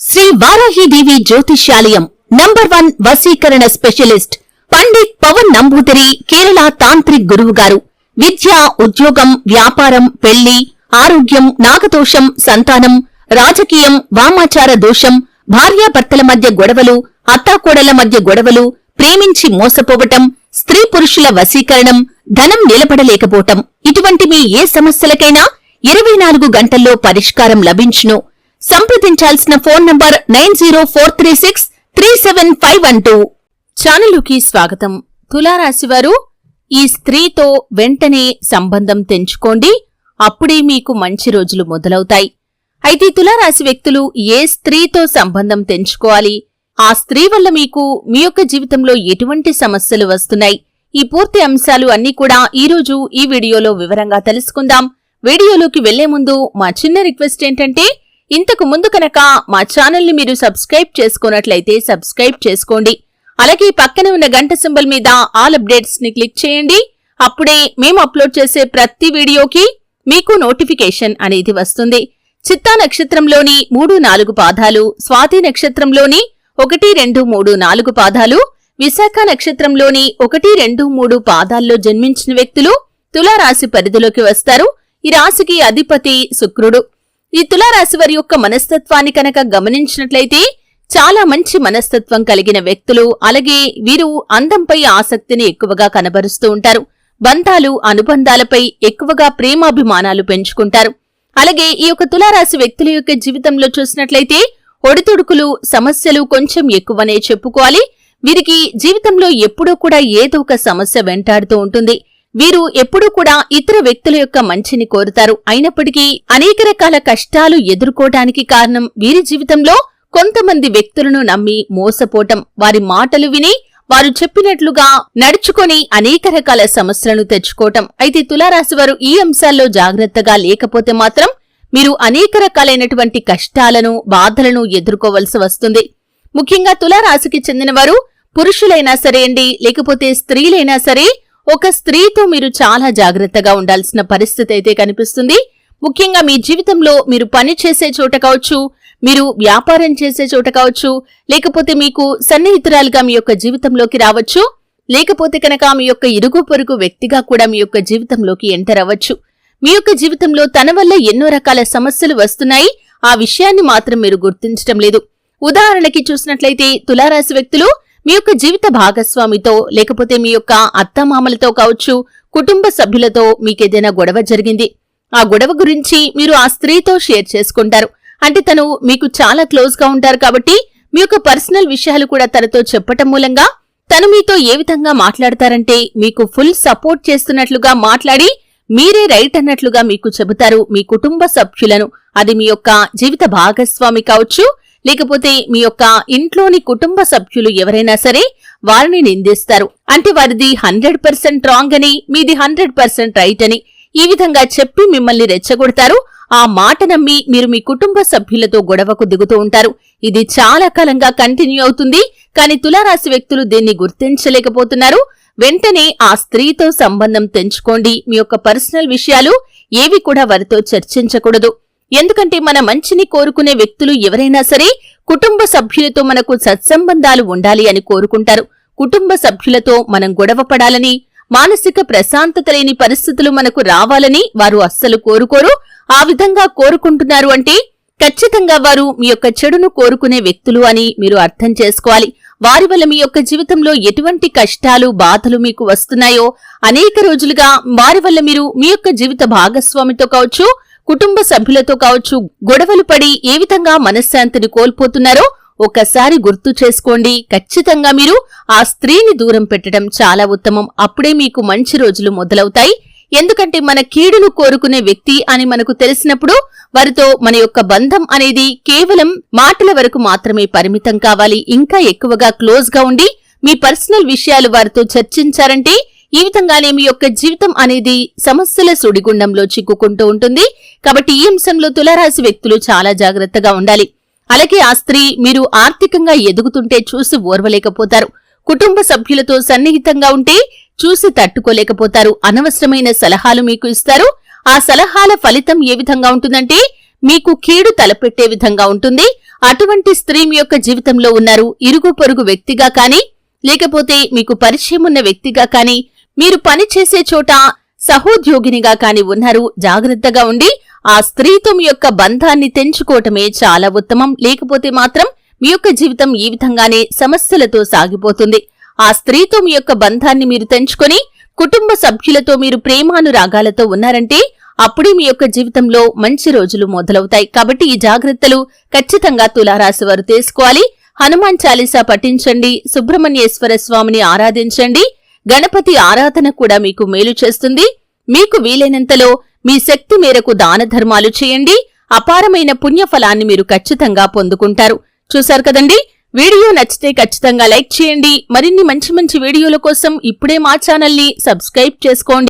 శ్రీ వారాహిదేవి జ్యోతిష్యాలయం number one వసీకరణ specialist Pandit Pawan Namboothiri Kerala తాంత్రిక్ గురువు గారు. విద్య ఉద్యోగం వ్యాపారం పెళ్ళి ఆరోగ్యం నాగదోషం సంతానం రాజకీయం వామాచార దోషం భార్యాభర్తల మధ్య గొడవలు అత్తాకోడల మధ్య గొడవలు ప్రేమించి మోసపోవటం స్త్రీ పురుషుల వశీకరణం ధనం నిలబడలేకపోవటం. ఇటువంటి మీ ఏ సమస్యలకైనా ఇరవై నాలుగు గంటల్లో పరిష్కారం లభించును. సంప్రదించాల్సిన phone number nine zero four three six three seven five one two. ఛానలుకి స్వాగతం. తులారాశివారు ఈ స్త్రీతో వెంటనే సంబంధం తెంచుకోండి. అప్పుడే మీకు మంచి రోజులు మొదలవుతాయి. అయితే తులారాశి వ్యక్తులు ఏ స్త్రీతో సంబంధం తెంచుకోవాలి? ఆ స్త్రీ వల్ల మీకు మీ యొక్క జీవితంలో ఎటువంటి సమస్యలు వస్తున్నాయి? ఈ పూర్తి అంశాలు అన్నీ కూడా ఈ రోజు ఈ వీడియోలో వివరంగా తెలుసుకుందాం. వీడియోలోకి వెళ్ళే ముందు మా చిన్న రిక్వెస్ట్ ఏంటంటే ఇంతకు ముందు కనుక మా ఛానల్ని మీరు సబ్స్క్రైబ్ చేసుకున్నట్లయితే సబ్స్క్రైబ్ చేసుకోండి. అలాగే పక్కన ఉన్న గంట సింబల్ మీద ఆల్ అప్డేట్స్ని క్లిక్ చేయండి. అప్పుడే మేము అప్లోడ్ చేసే ప్రతి వీడియోకి మీకు నోటిఫికేషన్ అనేది వస్తుంది. చిత్తా నక్షత్రంలోని మూడు నాలుగు పాదాలు స్వాతి నక్షత్రంలోని ఒకటి రెండు మూడు నాలుగు పాదాలు విశాఖ నక్షత్రంలోని ఒకటి రెండు మూడు పాదాల్లో జన్మించిన వ్యక్తులు తులారాశి పరిధిలోకి వస్తారు. ఈ రాశికి అధిపతి శుక్రుడు. ఈ తులారాశి వారి యొక్క మనస్తత్వాన్ని కనుక గమనించినట్లయితే చాలా మంచి మనస్తత్వం కలిగిన వ్యక్తులు అలాగే వీరు అందంపై ఆసక్తిని ఎక్కువగా కనబరుస్తూ ఉంటారు. బంధాలు అనుబంధాలపై ఎక్కువగా ప్రేమాభిమానాలు పెంచుకుంటారు. అలాగే ఈ యొక్క తులారాశి వ్యక్తుల యొక్క జీవితంలో చూసినట్లయితే ఒడిదుడుకులు సమస్యలు కొంచెం ఎక్కువనే చెప్పుకోవాలి. వీరికి జీవితంలో ఎప్పుడూ కూడా ఏదో ఒక సమస్య వెంటాడుతూ ఉంటుంది. వీరు ఎప్పుడూ కూడా ఇతర వ్యక్తుల యొక్క మంచిని కోరుతారు. అయినప్పటికీ అనేక రకాల కష్టాలు ఎదుర్కోవటానికి కారణం వీరి జీవితంలో కొంతమంది వ్యక్తులను నమ్మి మోసపోవటం. వారి మాటలు విని వారు చెప్పినట్లుగా నడుచుకొని అనేక రకాల సమస్యలను తెచ్చుకోవటం. అయితే తులారాశి వారు ఈ అంశాల్లో జాగ్రత్తగా లేకపోతే మాత్రం మీరు అనేక రకాలైనటువంటి కష్టాలను బాధలను ఎదుర్కోవలసి వస్తుంది. ముఖ్యంగా తులారాశికి చెందినవారు పురుషులైనా సరే అండి లేకపోతే స్త్రీలైనా సరే ఒక స్త్రీతో మీరు చాలా జాగ్రత్తగా ఉండాల్సిన పరిస్థితి అయితే కనిపిస్తుంది. ముఖ్యంగా మీ జీవితంలో మీరు పని చేసే చోట కావచ్చు మీరు వ్యాపారం చేసే చోట కావచ్చు లేకపోతే మీకు సన్నిహితురాలుగా మీ యొక్క జీవితంలోకి రావచ్చు లేకపోతే కనుక మీ యొక్క ఇరుగు పొరుగు వ్యక్తిగా కూడా మీ యొక్క జీవితంలోకి ఎంటర్ అవ్వచ్చు. మీ యొక్క జీవితంలో తన వల్ల ఎన్నో రకాల సమస్యలు వస్తున్నాయి. ఆ విషయాన్ని మాత్రం మీరు గుర్తించటం లేదు. ఉదాహరణకి చూసినట్లయితే తులారాశి వ్యక్తులు మీ యొక్క జీవిత భాగస్వామితో లేకపోతే మీ యొక్క అత్తమామలతో కావచ్చు కుటుంబ సభ్యులతో మీకేదైనా గొడవ జరిగింది? ఆ గొడవ గురించి మీరు ఆ స్త్రీతో షేర్ చేసుకుంటారు. అంటే తను మీకు చాలా క్లోజ్గా ఉంటారు కాబట్టి మీ యొక్క పర్సనల్ విషయాలు కూడా తనతో చెప్పటం మూలంగా తను మీతో ఏ విధంగా మాట్లాడతారంటే మీకు ఫుల్ సపోర్ట్ చేస్తున్నట్లుగా మాట్లాడి మీరే రైట్ అన్నట్లుగా మీకు చెబుతారు మీ కుటుంబ సభ్యులను. అది మీ యొక్క జీవిత భాగస్వామి కావచ్చు లేకపోతే మీ యొక్క ఇంట్లోని కుటుంబ సభ్యులు ఎవరైనా సరే వారిని నిందిస్తారు. అంటే వారిది హండ్రెడ్ పర్సెంట్ రాంగ్ అని మీది హండ్రెడ్ పర్సెంట్ రైట్ అని ఈ విధంగా చెప్పి మిమ్మల్ని రెచ్చగొడతారు. ఆ మాట నమ్మి మీరు మీ కుటుంబ సభ్యులతో గొడవకు దిగుతూ ఉంటారు. ఇది చాలా కాలంగా కంటిన్యూ అవుతుంది. కానీ తులారాశి వ్యక్తులు దీన్ని గుర్తించలేకపోతున్నారు. వెంటనే ఆ స్త్రీతో సంబంధం తెంచుకోండి. మీ యొక్క పర్సనల్ విషయాలు ఏవి కూడా వారితో చర్చించకూడదు. ఎందుకంటే మన మంచిని కోరుకునే వ్యక్తులు ఎవరైనా సరే కుటుంబ సభ్యులతో మనకు సత్సంబంధాలు ఉండాలి అని కోరుకుంటారు. కుటుంబ సభ్యులతో మనం గొడవ పడాలని మానసిక ప్రశాంతత లేని పరిస్థితులు మనకు రావాలని వారు అస్సలు కోరుకోరు. ఆ విధంగా కోరుకుంటున్నారు అంటే ఖచ్చితంగా వారు మీ యొక్క చెడును కోరుకునే వ్యక్తులు అని మీరు అర్థం చేసుకోవాలి. వారి వల్ల మీ యొక్క జీవితంలో ఎటువంటి కష్టాలు బాధలు మీకు వస్తున్నాయో అనేక రోజులుగా వారి వల్ల మీరు మీ యొక్క జీవిత భాగస్వామితో కావచ్చు కుటుంబ సభ్యులతో కావచ్చు గొడవలు పడి ఏ విధంగా మనశ్శాంతిని కోల్పోతున్నారో ఒకసారి గుర్తు చేసుకోండి. ఖచ్చితంగా మీరు ఆ స్త్రీని దూరం పెట్టడం చాలా ఉత్తమం. అప్పుడే మీకు మంచి రోజులు మొదలవుతాయి. ఎందుకంటే మన కీడును కోరుకునే వ్యక్తి అని మనకు తెలిసినప్పుడు వారితో మన యొక్క బంధం అనేది కేవలం మాటల వరకు మాత్రమే పరిమితం కావాలి. ఇంకా ఎక్కువగా క్లోజ్గా ఉండి మీ పర్సనల్ విషయాలు వారితో చర్చించారంటే ఈ విధంగానే మీ యొక్క జీవితం అనేది సమస్యల సుడిగుండంలో చిక్కుకుంటూ ఉంటుంది. కాబట్టి ఈ అంశంలో తులారాశి వ్యక్తులు చాలా జాగ్రత్తగా ఉండాలి. అలాగే ఆ స్త్రీ మీరు ఆర్థికంగా ఎదుగుతుంటే చూసి ఓర్వలేకపోతారు. కుటుంబ సభ్యులతో సన్నిహితంగా ఉంటే చూసి తట్టుకోలేకపోతారు. అనవసరమైన సలహాలు మీకు ఇస్తారు. ఆ సలహాల ఫలితం ఏ విధంగా ఉంటుందంటే మీకు కీడు తలపెట్టే విధంగా ఉంటుంది. అటువంటి స్త్రీ మీ యొక్క జీవితంలో ఉన్నారు. ఇరుగు పొరుగు వ్యక్తిగా కానీ లేకపోతే మీకు పరిచయం ఉన్న వ్యక్తిగా కానీ మీరు పని చేసే చోట సహోద్యోగినిగా కాని ఉన్నారు జాగ్రత్తగా ఉండి ఆ స్త్రీత్వం యొక్క బంధాన్ని తెంచుకోవటమే చాలా ఉత్తమం. లేకపోతే మాత్రం మీ యొక్క జీవితం ఈ విధంగానే సమస్యలతో సాగిపోతుంది. ఆ స్త్రీత్వం యొక్క బంధాన్ని మీరు తెంచుకొని కుటుంబ సభ్యులతో మీరు ప్రేమానురాగాలతో ఉన్నారంటే అప్పుడే మీ యొక్క జీవితంలో మంచి రోజులు మొదలవుతాయి. కాబట్టి ఈ జాగ్రత్తలు ఖచ్చితంగా తులారాశి వారు తీసుకోవాలి. హనుమాన్ చాలీసా పఠించండి. సుబ్రహ్మణ్యేశ్వర స్వామిని ఆరాధించండి. గణపతి ఆరాధన కూడా మీకు మేలు చేస్తుంది. మీకు వీలైనంతలో మీ శక్తి మేరకు దాన ధర్మాలు చేయండి. అపారమైన పుణ్యఫలాన్ని మీరు ఖచ్చితంగా పొందుకుంటారు. చూశారు కదండి? వీడియో నచ్చితే ఖచ్చితంగా లైక్ చేయండి. మరిన్ని మంచి మంచి వీడియోల కోసం ఇప్పుడే మా ఛానల్ని సబ్స్క్రైబ్ చేసుకోండి.